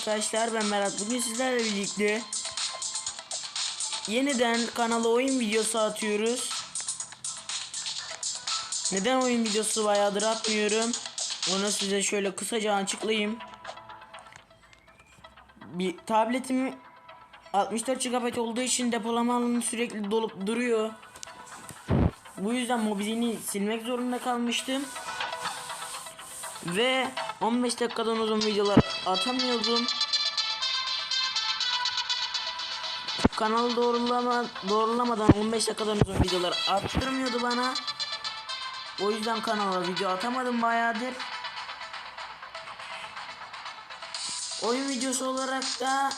Arkadaşlar ben Berat bugün sizlerle birlikte yeniden kanala oyun videosu atıyoruz. Neden oyun videosu bayağıdır atmıyorum? Onu size şöyle kısaca açıklayayım. Bir tabletim 64 GB olduğu için depolama alanı sürekli dolup duruyor. Bu yüzden mobilini silmek zorunda kalmıştım. Ve 15 dakikadan uzun videolar atamıyordum. Kanalı doğrulama, doğrulamadan 15 dakikadan uzun videolar attırmıyordu bana. O yüzden kanala video atamadım bayağıdır. Oyun videosu olarak da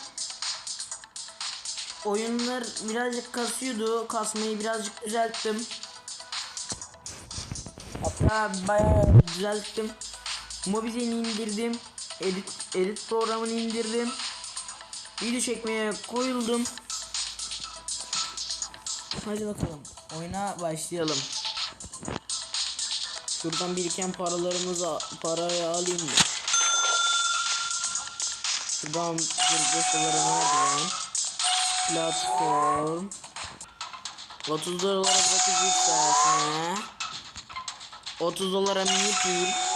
oyunlar birazcık kasıyordu. Kasmayı birazcık düzelttim. Hatta bayağı düzelttim. Mobizen'i indirdim. Edit, edit programını indirdim. Video çekmeye koyuldum. Hadi bakalım. Oyuna başlayalım. Şuradan biriken paralarımızı parayı alayım mı? Şuradan 45 dolara nerede yani? Platform 30 dolara bırakıcı yükseltme 30 dolara mini pool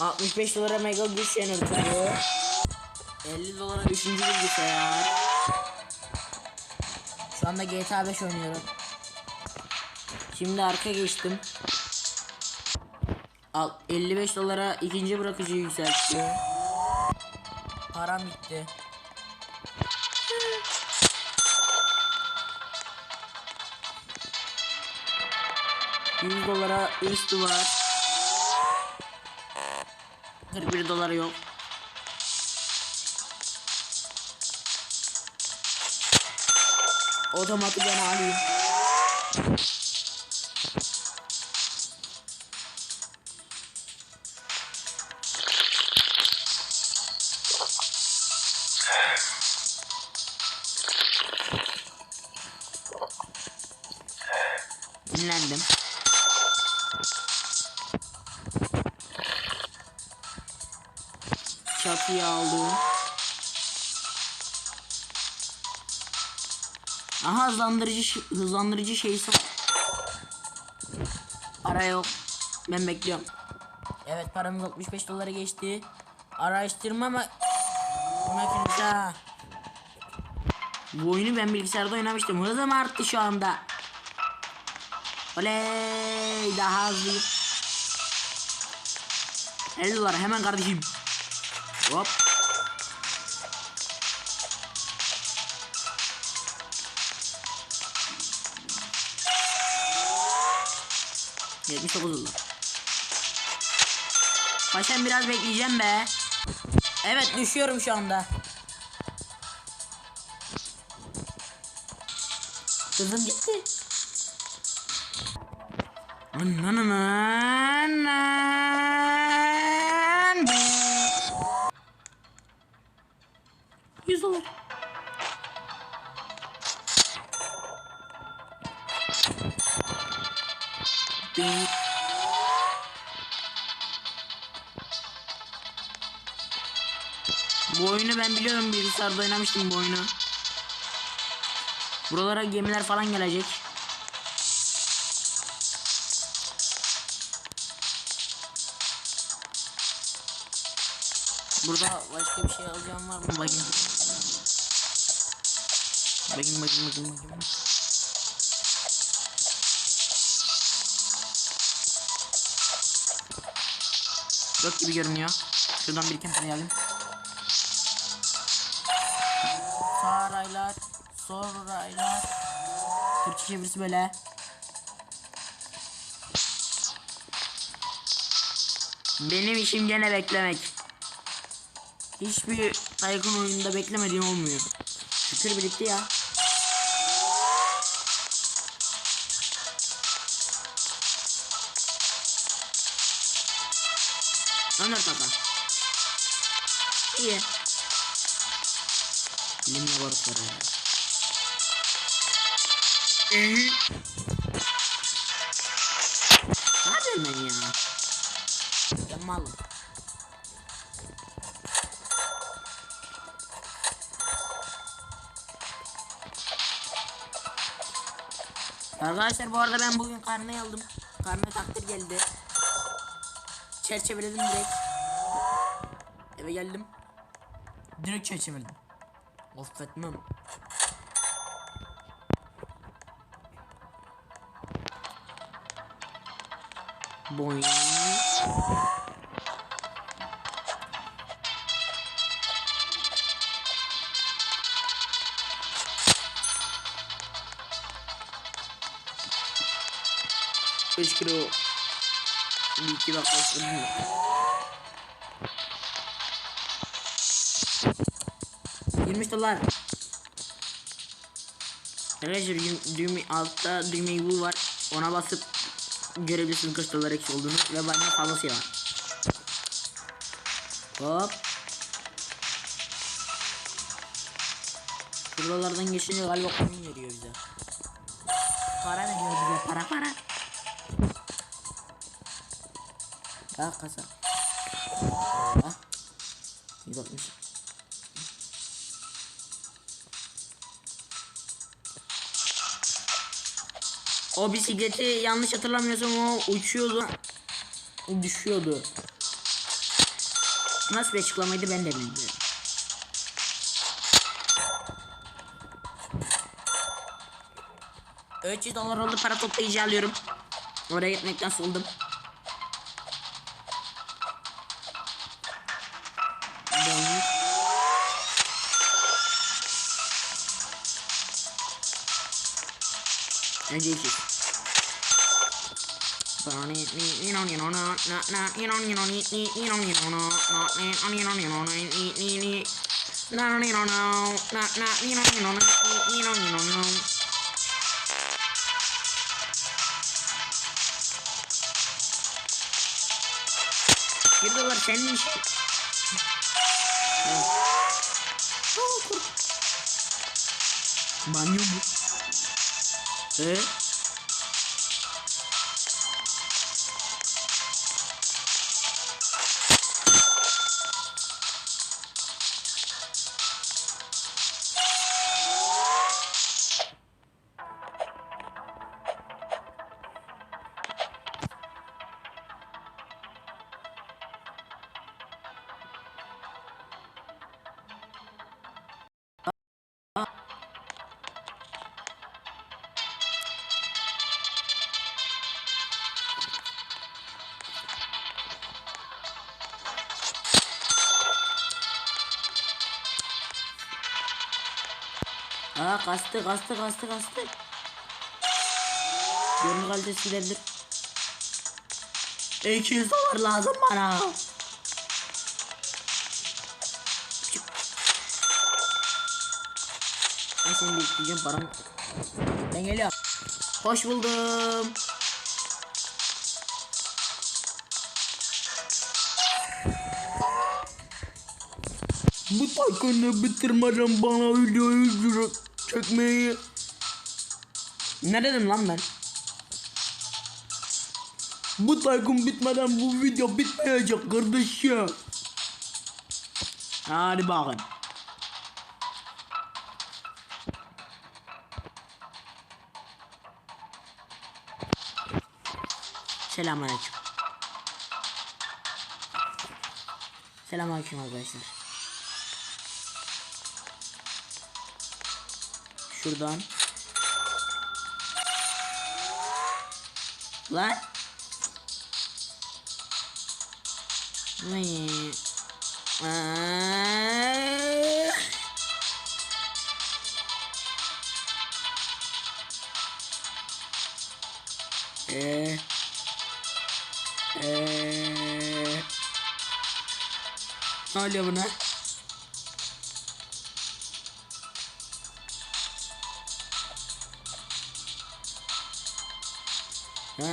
65 dolara mega güç jeneratörü 50 dolara 3. bilgisayar. Şu anda GTA 5 oynuyorum. Şimdi arka geçtim. Al 55 dolara ikinci bırakıcı yükseltti. Param bitti. Yüz dolara üstü var 41 doları yok. Otomatik ben alayım. Aldım. Aha hızlandırıcı hızlandırıcı şeysi var. Ara yok. Ben bekliyorum. Evet paramız 65 dolara geçti. Araştırma ma makinesi. Bu oyunu ben bilgisayarda oynamıştım. Hızım arttı şu anda. Oley daha hızlıyım. 50 dolar hemen kardeşim. Hop. Yetmiş dokuz oldu. Paşam biraz bekleyeceğim be. Evet düşüyorum şu anda. Kızım gitti. Na na na na. 100 olur. Bu oyunu ben biliyorum bilgisayarda oynamıştım bu oyunu. Buralara gemiler falan gelecek. Burada başka bir şey alacağım var mı? Bakayım. Bakayım bakayım bakayım bakayım. Yok gibi görünüyor. Şuradan biriken parayı alayım. Saraylar, soraylar. Türkçe çevirisi böyle. Benim işim gene beklemek. Hiçbir Tycoon oyununda beklemediğim olmuyor. Şükür birikti ya. Ömer Baba. İyi. Bilim laboratuvarı. Eee. Hadi ben ya. Ben malım. Arkadaşlar bu arada ben bugün karne aldım. Karne takdir geldi. Çerçeveledim direkt. Eve geldim. Direkt çerçeveledim. Affetmem. Boing. Üç kilo bir iki dakika sürdü. Yirmi dolar. Arkadaşlar düğme, altta düğmeyi bu var. Ona basıp görebilirsiniz kaç dolar eksi olduğunu ve bende fazlası var. Hop. Şuralardan geçince galiba coin veriyor bize. Para veriyor bize para para. Ah kasa. Ah. 160. O bisikleti yanlış hatırlamıyorsam o uçuyordu. Düşüyordu. Nasıl bir açıklamaydı ben de bilmiyorum. Ölçü dolar oldu para toplayıcı alıyorum. Oraya gitmekten soldum. Iki. Bir dolar senin işin. Banyo bu. si Aa kastı kastı kastı kastı. Görünü kalitesi gidebilir. 200 dolar lazım bana. Ben seni bekleyeceğim param. Ben geliyorum. Hoş buldum. Bu takını bitirmeden bana videoyu çekmeyi. Ne dedim lan ben? Bu takım bitmeden bu video bitmeyecek kardeşim. Hadi bakın. Selamünaleyküm. Selamünaleyküm arkadaşlar. Şuradan. Lan. Vay. Aa. Ee. Ee. Ne oluyor buna? Dön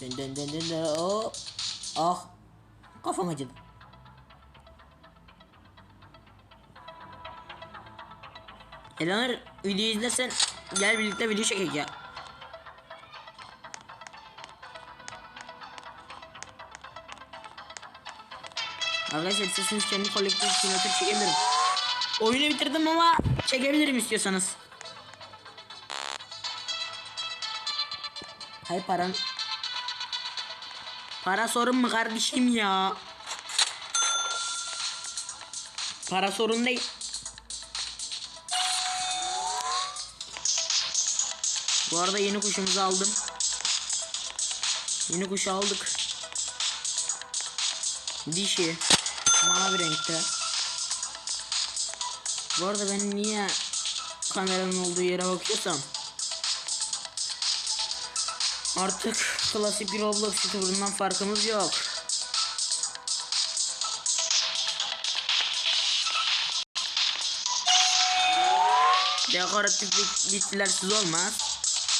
dön dön dön dön. Oh. Ah. Kafam acıdı. Elanur videoyu izlesen gel birlikte video çekek ya. Arkadaşlar isterseniz kendi kolektif simülatör çekebilirim. Oyunu bitirdim ama çekebilirim istiyorsanız. Hay paran. Para sorun mu kardeşim ya? Para sorun değil. Bu arada yeni kuşumuzu aldım. Yeni kuşu aldık. Dişi. Mavi renkte. Bu arada ben niye kameranın olduğu yere bakıyorsam artık klasik bir Roblox YouTuber'ından farkımız yok. Dekoratif bit- bitkilersiz olmaz.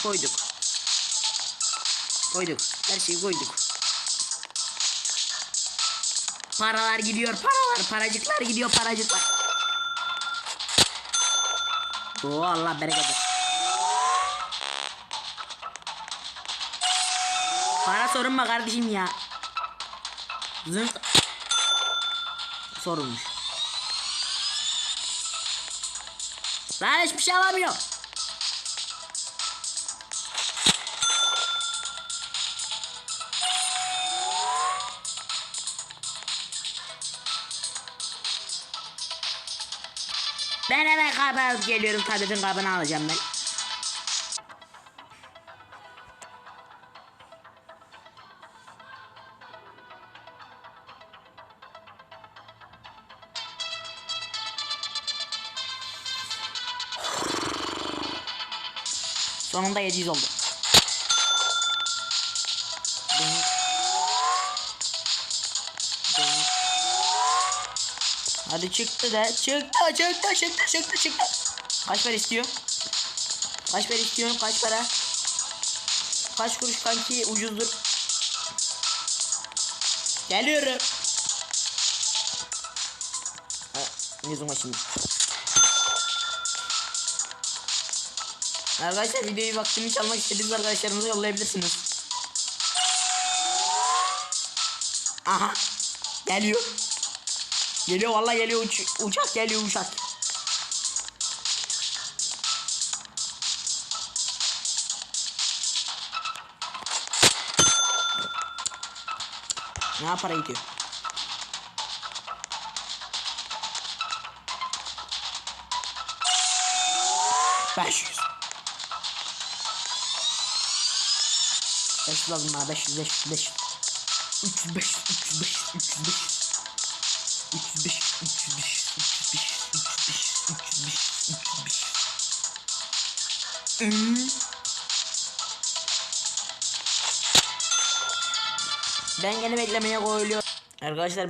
Koyduk. Koyduk. Her şeyi koyduk. Paralar gidiyor paralar. Paracıklar gidiyor paracıklar. Oo Allah bereket versin. Para sorun kardeşim ya? Zınk. Sorulmuş. Lan hiçbir şey alamıyor. Kahve alıp geliyorum. Tabletin kabını alacağım ben. Sonunda 700 oldu. Hadi çıktı da çıktı çıktı çıktı çıktı çıktı. Kaç para istiyor? Kaç para istiyorsun? Kaç para? Kaç kuruş kanki ucuzdur. Geliyorum. Ha, Yüzüm şimdi. Arkadaşlar videoyu vaktimi çalmak istediğiniz arkadaşlarınıza yollayabilirsiniz. Aha. Geliyor. Geliyor vallahi geliyor uç uçak geliyor uçak. Ne yapar gidiyor? Beş yüz. Beş lazım bana beş yüz beş yüz beş yüz. Üç yüz beş yüz üç yüz beş yüz üç yüz beş yüz. 305 305 305 305 305 305 Ben gene beklemeye koyuluyorum. Arkadaşlar